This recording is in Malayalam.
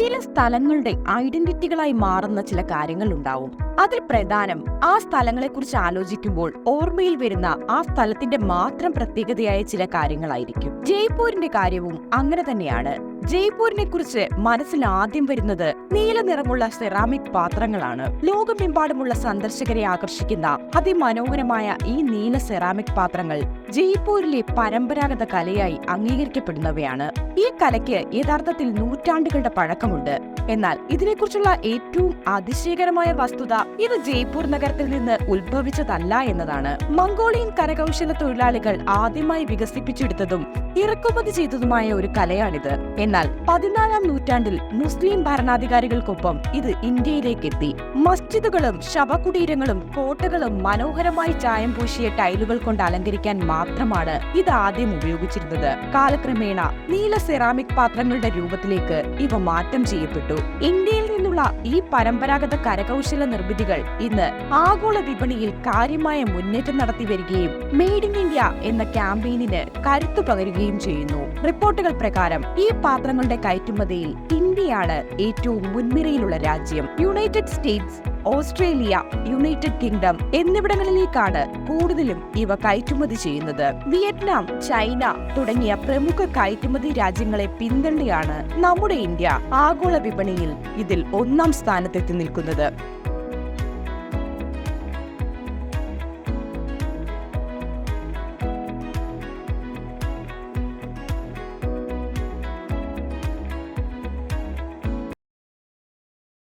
ചില സ്ഥലങ്ങളുടെ ഐഡന്റിറ്റികളായി മാറുന്ന ചില കാര്യങ്ങൾ ഉണ്ടാവും അതിൽ പ്രധാനം ആ സ്ഥലങ്ങളെക്കുറിച്ച് ആലോചിക്കുമ്പോൾ ഓർമ്മയിൽ വരുന്ന ആ സ്ഥലത്തിന്റെ മാത്രം പ്രത്യേകതയായ ചില കാര്യങ്ങളായിരിക്കും. ജയ്പൂരിന്റെ കാര്യവും അങ്ങനെ തന്നെയാണ്. ജയ്പൂരിനെ കുറിച്ച് മനസ്സിൽ ആദ്യം വരുന്നത് നീല നിറമുള്ള സെറാമിക് പാത്രങ്ങളാണ്. ലോകമെമ്പാടുമുള്ള സന്ദർശകരെ ആകർഷിക്കുന്ന അതിമനോഹരമായ ഈ നീല സെറാമിക് പാത്രങ്ങൾ ജയ്പൂരിലെ പരമ്പരാഗത കലയായി അംഗീകരിക്കപ്പെടുന്നവയാണ്. ഈ കലയ്ക്ക് യഥാർത്ഥത്തിൽ നൂറ്റാണ്ടുകളുടെ പഴക്കമുണ്ട്. എന്നാൽ ഇതിനെക്കുറിച്ചുള്ള ഏറ്റവും അതിശയകരമായ വസ്തുത ഇത് ജയ്പൂർ നഗരത്തിൽ നിന്ന് ഉത്ഭവിച്ചതല്ല എന്നതാണ്. മംഗോളിയൻ കരകൗശല തൊഴിലാളികൾ ആദ്യമായി വികസിപ്പിച്ചെടുത്തതും ഇറക്കുമതി ചെയ്തതുമായ ഒരു കലയാണിത്. എന്നാൽ പതിനാലാം നൂറ്റാണ്ടിൽ മുസ്ലിം ഭരണാധികാരികൾക്കൊപ്പം ഇത് ഇന്ത്യയിലേക്ക് എത്തി മസ്ജിദുകളും ശവകുടീരങ്ങളും കോട്ടകളും മനോഹരമായി ചായം പൂശിയ ടൈലുകൾ കൊണ്ട് അലങ്കരിക്കാൻ മാത്രമാണ് ഇത് ആദ്യം ഉപയോഗിച്ചിരുന്നത്. കാലക്രമേണ നീല സെറാമിക് പാത്രങ്ങളുടെ രൂപത്തിലേക്ക് ഇവ മാറ്റം ചെയ്യപ്പെട്ടു. ഇന്ത്യയിൽ നിന്നുള്ള ഈ പരമ്പരാഗത കരകൗശല നിർമ്മിതികൾ ഇന്ന് ആഗോള വിപണിയിൽ കാര്യമായ മുന്നേറ്റം നടത്തി വരികയും മെയ്ഡ് ഇൻ ഇന്ത്യ എന്ന ക്യാമ്പയിനിന് കരുത്തു പകരുകയും ചെയ്യുന്നു. റിപ്പോർട്ടുകൾ പ്രകാരം ഈ പാത്രങ്ങളുടെ കയറ്റുമതിയിൽ ഇന്ത്യയാണ് ഏറ്റവും മുൻനിരയിലുള്ള രാജ്യം. United States Australia United Kingdom എന്നിവിടങ്ങളിലേക്കാണ് കൂടുതലും ഇവ കയറ്റുമതി ചെയ്യുന്നത്. വിയറ്റ്നാം ചൈന തുടങ്ങിയ പ്രമുഖ കയറ്റുമതി രാജ്യങ്ങളെ പിന്തള്ളിയാണ് നമ്മുടെ ഇന്ത്യ. ആഗോള വിപണിയിൽ ഇതിൽ ഒന്നാം സ്ഥാനത്തെത്തി നിൽക്കുന്നത്.